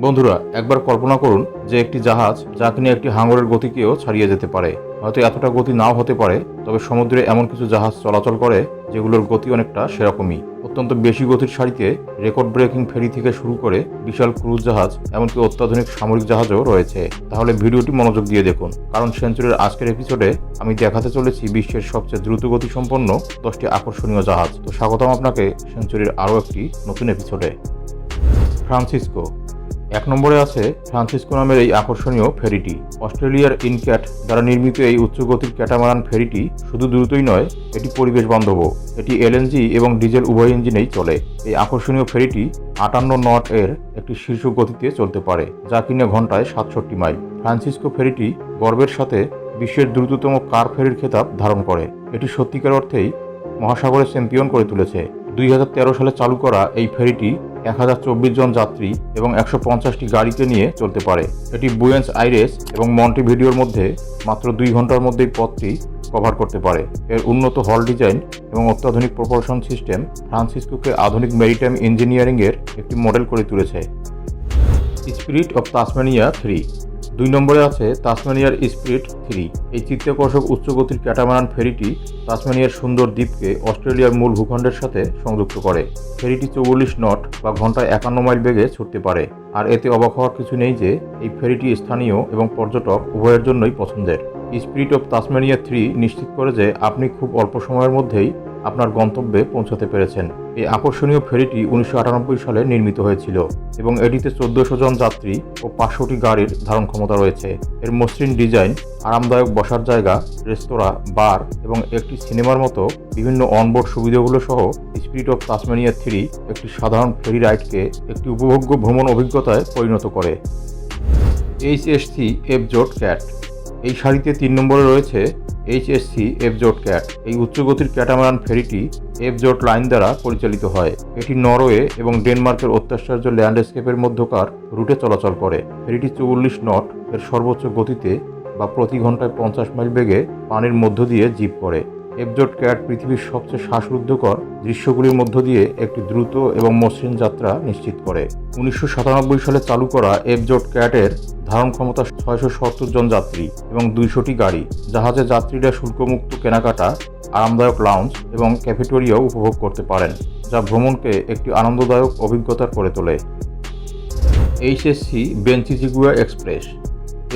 বন্ধুরা, একবার কল্পনা করুন যে একটি জাহাজ যা কিনা একটি হাঙরের গতিকেও ছাড়িয়ে যেতে পারে। হয়তো এতটা গতি নাও হতে পারে, তবে সমুদ্রে এমন কিছু জাহাজ চলাচল করে যেগুলোর গতি অনেকটা সেরকমই। অত্যন্ত বেশি গতির সারিতে রেকর্ড ব্রেকিং ফেরি থেকে শুরু করে বিশাল ক্রুজ জাহাজ, এমনকি অত্যাধুনিক সামরিক জাহাজও রয়েছে। তাহলে ভিডিওটি মনোযোগ দিয়ে দেখুন। কারণ সেঞ্চুরির আজকের এপিসোডে আমি দেখাতে চলেছি বিশ্বের সবচেয়ে দ্রুত গতি সম্পন্ন দশটি আকর্ষণীয় জাহাজ। তো স্বাগতম আপনাকে সেঞ্চুরির আরও একটি নতুন এপিসোডে ফ্রান্সিসকো এক নম্বরে আছে ফ্রান্সিসকো নামের এই আকর্ষণীয় ফেরিটি। অস্ট্রেলিয়ার ইনক্যাট দ্বারা নির্মিত এই উচ্চগতির ক্যাটামারান ফেরিটি শুধু দ্রুতই নয়, এটি পরিবেশ বান্ধবও। এটি এলএনজি এবং ডিজেল উভয় ইঞ্জিনেই চলে। এই আকর্ষণীয় ফেরিটি আটান্ন নট এর একটি শীর্ষ গতিতে চলতে পারে, যা কিনা ঘন্টায় সাতষট্টি মাইল। ফ্রান্সিসকো ফেরিটি গর্বের সাথে বিশ্বের দ্রুততম কার ফেরির খেতাব ধারণ করে। এটি সত্যিকার অর্থেই মহাসাগরের চ্যাম্পিয়ন করে তুলেছে। দুই হাজার তেরো সালে চালু করা এই ফেরিটি এক হাজার চব্বিশ জন যাত্রী এবং একশো পঞ্চাশটি গাড়িকে নিয়ে চলতে পারে। এটি বুয়েন্স আইরেস এবং মন্টিভিডিওর মধ্যে মাত্র দুই ঘণ্টার মধ্যেই পথটি কভার করতে পারে। এর উন্নত হল ডিজাইন এবং অত্যাধুনিক প্রপোর্শন সিস্টেম ফ্রান্সিসকোকে আধুনিক মেরিটাইম ইঞ্জিনিয়ারিংয়ের একটি মডেল করে তুলেছে। স্পিরিট অফ তাসমানিয়া থ্রি দুই নম্বরে আছে তাসমানিয়ার স্পিরিট থ্রি। এই চিত্তাকর্ষক উচ্চগতির ক্যাটামারান ফেরিটি তাসমানিয়ার সুন্দর দ্বীপকে অস্ট্রেলিয়ার মূল ভূখণ্ডের সাথে সংযুক্ত করে। ফেরিটি চৌবল্লিশ নট বা ঘন্টায় একান্ন মাইল বেগে ছুটতে পারে। আর এতে অবাক হওয়ার কিছু নেই যে, এই ফেরিটি স্থানীয় এবং পর্যটক উভয়ের জন্যই পছন্দের। স্পিরিট অফ তাসমানিয়া থ্রি নিশ্চিত করে যে আপনি খুব অল্প সময়ের মধ্যেই আপনার গন্তব্যে পৌঁছাতে পেরেছেন। এই আকর্ষণীয় ফেরিটি উনিশশো আটানব্বই সালে নির্মিত হয়েছিল এবং এটিতে চোদ্দশো জন যাত্রী ও পাঁচশোটি গাড়ির ধারণ ক্ষমতা রয়েছে। এর মসৃণ ডিজাইন, আরামদায়ক বসার জায়গা, রেস্তোরাঁ, বার এবং একটি সিনেমার মতো বিভিন্ন অনবোর্ড সুবিধাগুলো সহ স্পিরিট অফ তাসমানিয়া থ্রি একটি সাধারণ ফেরি রাইডকে একটি উপভোগ্য ভ্রমণ অভিজ্ঞতায় পরিণত করে। এইচএসসি এফজোট ক্যাট। এই সারিতে তিন নম্বরে রয়েছে এইচএসসি এফজোট ক্যাট এই উচ্চগতির ক্যাটামারান ফেরিটি এফজোট লাইন দ্বারা পরিচালিত হয়। এটি নরওয়ে এবং ডেনমার্কের অত্যাশ্চর্য ল্যান্ডস্কেপের মধ্যকার রুটে চলাচল করে। ফেরিটি চৌল্লিশ নট এর সর্বোচ্চ গতিতে বা প্রতি ঘন্টায় পঞ্চাশ মাইল বেগে পানির মধ্য দিয়ে জিপ করে। এফজোট ক্যাট পৃথিবীর সবচেয়ে শ্বাসরুদ্ধকর দৃশ্যগুলির মধ্য দিয়ে একটি দ্রুত এবং মসৃণ যাত্রা নিশ্চিত করে। উনিশশো সাতানব্বই সালে চালু করা এফজোট ক্যাটের ধারণ ক্ষমতা ছয়শো সত্তর জন যাত্রী এবং দুইশোটি গাড়ি, জাহাজে যাত্রীরা শুল্কমুক্ত কেনাকাটা, আরামদায়ক লাউঞ্জ এবং ক্যাফেটেরিয়াও উপভোগ করতে পারেন, যা ভ্রমণকে একটি আনন্দদায়ক অভিজ্ঞতা করে তোলে। এইচএসসি বেঞ্চিজিগুয়া এক্সপ্রেস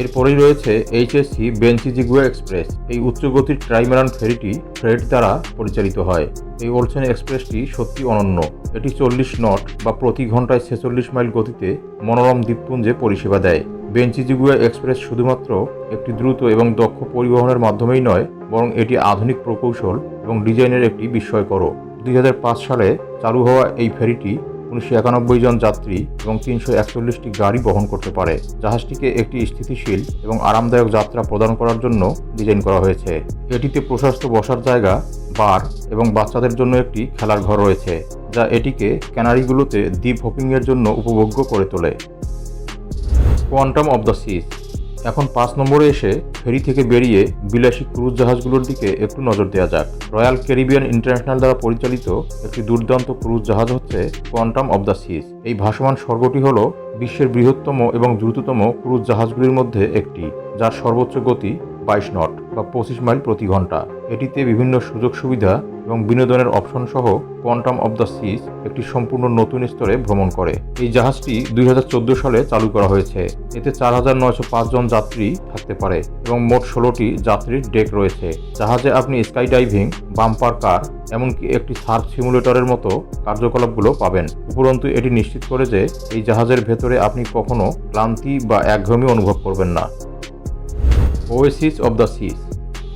এরপরেই রয়েছে এইচএসসি বেঞ্চিজিগুয়া এক্সপ্রেস। এই উচ্চগতির ট্রাইমেরান ফেরিটি ফ্রেড দ্বারা পরিচালিত হয়। এই ওলসেন এক্সপ্রেসটি সত্যি অনন্য। এটি চল্লিশ নট বা প্রতি ঘন্টায় ছেচল্লিশ মাইল গতিতে মনোরম দ্বীপপুঞ্জে পরিষেবা দেয়। বেঞ্চিজিগুয়া এক্সপ্রেস শুধুমাত্র একটি দ্রুত এবং দক্ষ পরিবহনের মাধ্যমেই নয়, বরং এটি আধুনিক প্রকৌশল এবং ডিজাইনের একটি বিস্ময়করও। দুই সালে চালু হওয়া এই ফেরিটি উনিশশো একানব্বই জন যাত্রী এবং তিনশো একচল্লিশটি গাড়ি বহন করতে পারে। জাহাজটিকে একটি স্থিতিশীল এবং আরামদায়ক যাত্রা প্রদান করার জন্য ডিজাইন করা হয়েছে। এটিতে প্রশস্ত বসার জায়গা, বার এবং বাচ্চাদের জন্য একটি খেলার ঘর রয়েছে, যা এটিকে ক্যানারিগুলোতে দ্বীপ হপিংয়ের জন্য উপভোগ্য করে তোলে। কোয়ান্টাম অব দ্য সিজ এখন পাঁচ নম্বরে এসে ফেরি থেকে বেরিয়ে বিলাসী ক্রুজ জাহাজগুলোর দিকে একটু নজর দেওয়া যাক। রয়্যাল ক্যারিবিয়ান ইন্টারন্যাশনাল দ্বারা পরিচালিত একটি দুর্দান্ত ক্রুজ জাহাজ হচ্ছে কোয়ান্টাম অব দ্য সিজ। এই ভাসমান স্বর্গটি হল বিশ্বের বৃহত্তম এবং দ্রুততম ক্রুজ জাহাজগুলির মধ্যে একটি, যার সর্বোচ্চ গতি বাইশ নট বা পঁচিশ মাইল প্রতি ঘণ্টা। এটিতে বিভিন্ন সুযোগ সুবিধা এবং বিনোদনের অপশন সহ কোয়ান্টাম অব দ্য সিজ একটি সম্পূর্ণ নতুন স্তরে ভ্রমণ করে। এই জাহাজটি দুই হাজার চোদ্দ সালে চালু করা হয়েছে। এতে চার হাজার নয়শো পাঁচ জন যাত্রী থাকতে পারে এবং মোট ষোলোটি যাত্রীর ডেক রয়েছে। জাহাজে আপনি স্কাই ডাইভিং বাম্পার কার এমনকি একটি সার্ফ সিমুলেটরের মতো কার্যকলাপগুলো পাবেন। উপরন্তু এটি নিশ্চিত করে যে এই জাহাজের ভেতরে আপনি কখনো ক্লান্তি বা একঘেয়েমি অনুভব করবেন না। Oasis of the Seas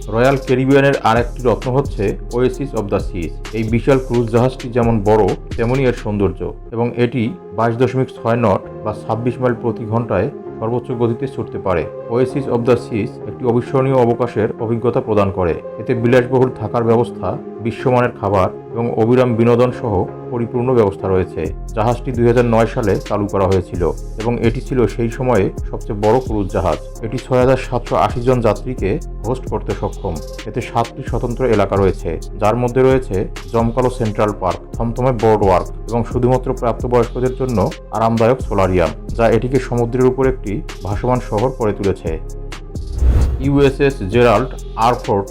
Royal ক্যারিবিয়ানের আরেকটি রত্ন হচ্ছে ওয়েসিস অব দ্য সিজ এই বিশাল ক্রুজ জাহাজটি যেমন বড় তেমনই এর সৌন্দর্য এবং এটি বাইশ দশমিক ছয় নট বা ছাব্বিশ মাইল প্রতি ঘন্টায় সর্বোচ্চ গতিতে ছুটতে পারে। ওয়েসিস অব দ্য সিস একটি অবিস্মরণীয় অবকাশের অভিজ্ঞতা প্রদান করে। এতে বিলাসবহুল থাকার ব্যবস্থা, বিশ্বমানের খাবার এবং অবিরাম বিনোদন সহ পরিপূর্ণ ব্যবস্থা রয়েছে। জাহাজটি দুই হাজার নয় সালে চালু করা হয়েছিল এবং এটি ছিল সেই সময়ে সবচেয়ে বড় ক্রুজ জাহাজ। এটি ছয় হাজার সাতশো আশি জন যাত্রীকে হোস্ট করতে সক্ষম। এতে সাতটি স্বতন্ত্র এলাকা রয়েছে, যার মধ্যে রয়েছে জমকালো সেন্ট্রাল পার্ক, থমথমে বোর্ড ওয়ার্ক এবং শুধুমাত্র প্রাপ্তবয়স্কদের জন্য আরামদায়ক সোলারিয়াম, যা এটিকে সমুদ্রের উপর একটি ভাসমান শহর করে তুলেছে। USS Gerald R Ford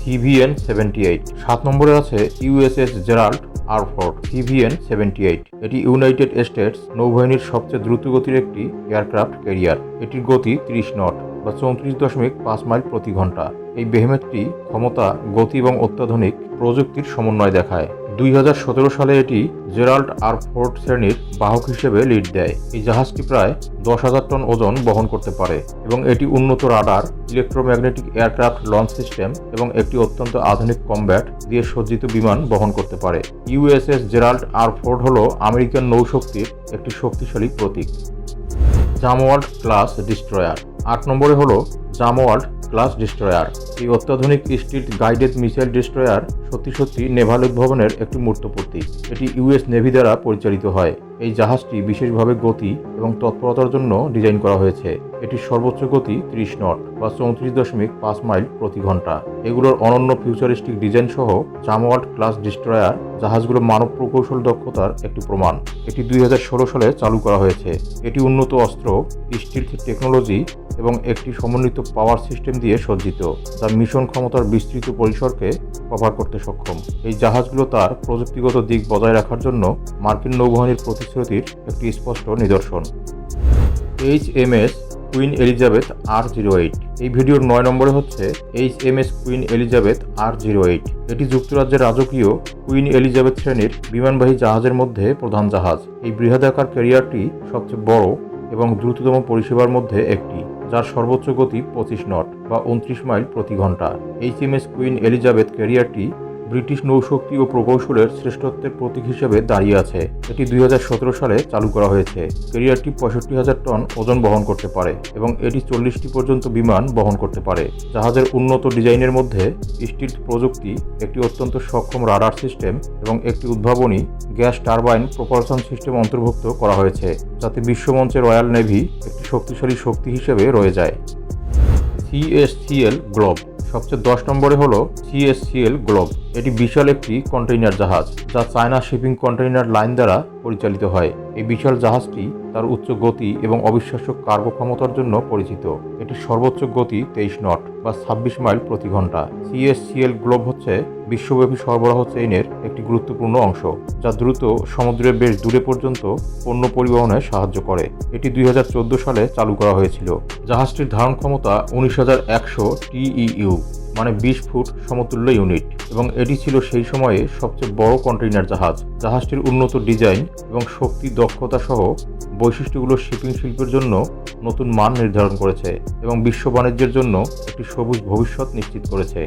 CVN seventy eight. সাত নম্বরে আছে USS Gerald R Ford CVN seventy eight. এটি ইউনাইটেড স্টেটস নৌবাহিনীর সবচেয়ে দ্রুতগতির একটি এয়ারক্রাফট ক্যারিয়ার। এটির গতি ত্রিশ নট বা চৌত্রিশ দশমিক পাঁচ মাইল প্রতি ঘণ্টা। এই বেহেমেটটি ক্ষমতা, গতি এবং অত্যাধুনিক প্রযুক্তির সমন্বয় দেখায়। দুই হাজার সতেরো সালে এটি জেরাল্ড আরফোর্ট শ্রেণির বাহক হিসেবে লিড দেয়। এই জাহাজটি প্রায় দশ হাজার টন ওজন বহন করতে পারে এবং এটি উন্নত radar, electromagnetic aircraft launch system এবং একটি অত্যন্ত আধুনিক কমব্যাট দিয়ে সজ্জিত বিমান বহন করতে পারে। ইউএসএস জেরাল্ড আরফোর্ড হল আমেরিকান নৌশক্তির একটি শক্তিশালী প্রতীক। জামওয়ার্ল্ড ক্লাস ডিস্ট্রয়ার। আট নম্বরে হলো জামওয়ার্ল্ড ক্লাস ডিস্ট্রয়ার। এই অত্যাধুনিক স্টিল গাইডেড মিসাইল ডিস্ট্রয়ার সত্যি সত্যি নেভাল উদ্ভাবনের একটি মূর্ত প্রতীক এটি ইউএস নেভি দ্বারা পরিচালিত হয়। এই জাহাজটি বিশেষভাবে গতি এবং তৎপরতার জন্য ডিজাইন করা হয়েছে। এটির সর্বোচ্চ গতি ত্রিশ নট বা চৌত্রিশ দশমিক পাঁচ মাইল প্রতি ঘণ্টা। এগুলোর অনন্য ফিউচারিস্টিক ডিজাইন সহ জামওয়ার্ল্ড ক্লাস ডিস্ট্রয়ার জাহাজগুলো মানব প্রকৌশল দক্ষতার একটি প্রমাণ। এটি দুই হাজার ষোলো সালে চালু করা হয়েছে। এটি উন্নত অস্ত্র, স্টিল টেকনোলজি এবং একটি সমন্বিত পাওয়ার সিস্টেম দিয়ে সজ্জিত, যা মিশন ক্ষমতার বিস্তৃত পরিসরকে কভার করতে সক্ষম। এই জাহাজগুলো তার প্রযুক্তিগত দিক বজায় রাখার জন্য মার্কিন নৌবাহিনীর প্রতিশ্রুতির একটি স্পষ্ট নিদর্শন। H M S Queen Elizabeth R zero eight. এই ভিডিওর নয় নম্বরে হচ্ছে H M S Queen Elizabeth R zero eight. এটি যুক্তরাজ্যের রাজকীয় কুইন এলিজাবেথ শ্রেণির বিমানবাহী জাহাজের মধ্যে প্রধান জাহাজ। এই বৃহদাকার ক্যারিয়ারটি সবচেয়ে বড় এবং দ্রুততম পরিষেবার মধ্যে একটি। যার সর্বোচ্চ গতি পঁচিশ নট বা উনত্রিশ মাইল প্রতি ঘণ্টা। H M S Queen Elizabeth ক্যারিয়ারটি British নৌশক্তি ও প্রকৌশলের শ্রেষ্ঠত্বের প্রতীক হিসেবে দাঁড়িয়ে আছে। এটি দুই হাজার সতেরো সালে চালু করা হয়েছে। ক্যারিয়ারটি পঁয়ষট্টি হাজার টন ওজন বহন করতে পারে এবং এটি চল্লিশটি পর্যন্ত বিমান বহন করতে পারে। জাহাজের উন্নত ডিজাইনের মধ্যে স্টিল প্রযুক্তি, একটি অত্যন্ত সক্ষম রাডার সিস্টেম এবং একটি উদ্ভাবনী গ্যাস টারবাইন প্রপালশন সিস্টেম অন্তর্ভুক্ত করা হয়েছে, যাতে বিশ্বমঞ্চে রয়্যাল নেভি একটি শক্তিশালী শক্তি হিসেবে রয়ে যায়। সিএসসিএল গ্লোব সবচেয়ে দশ নম্বরে হলো সিএসসিএল গ্লোব। এটি বিশাল একটি কন্টেইনার জাহাজ, যা চায়না শিপিং কন্টেইনার লাইন দ্বারা পরিচালিত হয়। এই বিশাল জাহাজটি তার উচ্চ গতি এবং অবিশ্বাস্য কার্গো ক্ষমতার জন্য পরিচিত। এটির সর্বোচ্চ গতি তেইশ নট বা ছাব্বিশ মাইল প্রতি ঘণ্টা। সিএসসিএল গ্লোব হচ্ছে বিশ্বব্যাপী সরবরাহ চেইনের একটি গুরুত্বপূর্ণ অংশ, যা দ্রুত সমুদ্রের বেশ দূরে পর্যন্ত পণ্য পরিবহনে সাহায্য করে। এটি দুই হাজার চোদ্দ সালে চালু করা হয়েছিল। জাহাজটির ধারণ ক্ষমতা উনিশ হাজার একশো টিইউ। মানে বিশ ফুট সমতুল্য ইউনিট। এবং এটি ছিল সেই সময়ে সবচেয়ে বড় কন্টেইনার জাহাজ। জাহাজটির উন্নত ডিজাইন এবং শক্তি দক্ষতা সহ বৈশিষ্ট্যগুলো শিপিং শিল্পের জন্য নতুন মান নির্ধারণ করেছে এবং বিশ্ব বাণিজ্যের জন্য একটি সবুজ ভবিষ্যৎ নিশ্চিত করেছে।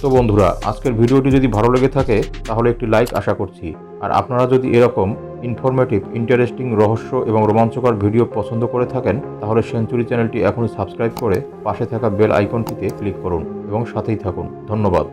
তো বন্ধুরা, আজকের ভিডিওটি যদি ভালো লেগে থাকে, তাহলে একটি লাইক আশা করছি। আর আপনারা যদি এরকম ইনফরমেটিভ ইন্টারেস্টিং রহস্য এবং রোমাঞ্চকর ভিডিও পছন্দ করে থাকেন, তাহলে সেঞ্চুরি চ্যানেলটি এখনই সাবস্ক্রাইব করে পাশে থাকা বেল আইকনটিতে ক্লিক করুন এবং সাথেই থাকুন। ধন্যবাদ।